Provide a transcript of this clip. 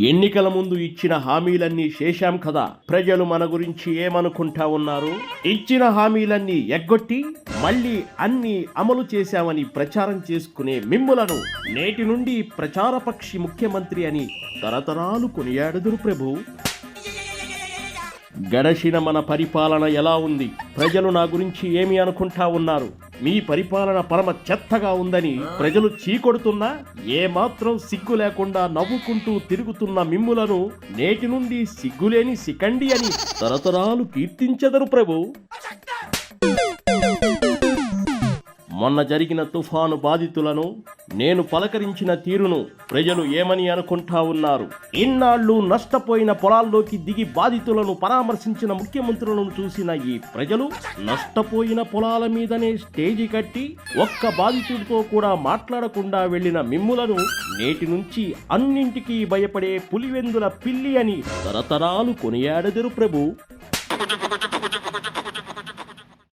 ఎన్నికల ముందు ఇచ్చిన హామీలన్నీ శేషాం కదా. ప్రజలు మన గురించి ఏమనుకుంటా ఉన్నారు? ఇచ్చిన హామీలన్నీ ఎగ్గొట్టి మళ్ళీ అన్ని అమలు చేశామని ప్రచారం చేసుకునే మిమ్ములను నేటి నుండి ప్రచారపక్షి ముఖ్యమంత్రి అని తరతరాలు కొనియాడుదురు ప్రభు. గడచిన మన పరిపాలన ఎలా ఉంది? ప్రజలు నా గురించి ఏమి అనుకుంటా ఉన్నారు? మీ పరిపాలన పరమ చెత్తగా ఉందని ప్రజలు చీకొడుతున్నా ఏమాత్రం సిగ్గు లేకుండా నవ్వుకుంటూ తిరుగుతున్న మిమ్ములను నేటి నుండి సిగ్గులేని సికండి అని తరతరాలు కీర్తించెదరు ప్రభు. మొన్న జరిగిన తుఫాను బాధితులను నేను పలకరించిన తీరును ప్రజలు ఏమని అనుకుంటా ఉన్నారు? ఇన్నాళ్ళు నష్టపోయిన పొలాల్లోకి దిగి బాధితులను పరామర్శించిన ముఖ్యమంత్రులను చూసిన ఈ ప్రజలు నష్టపోయిన పొలాల మీదనే స్టేజి కట్టి ఒక్క బాధితుడితో కూడా మాట్లాడకుండా వెళ్ళిన మిమ్ములను నేటి నుంచి అన్నింటికీ భయపడే పులివెందుల పిల్లి అని తరతరాలు కొనియాడెదరు ప్రభు.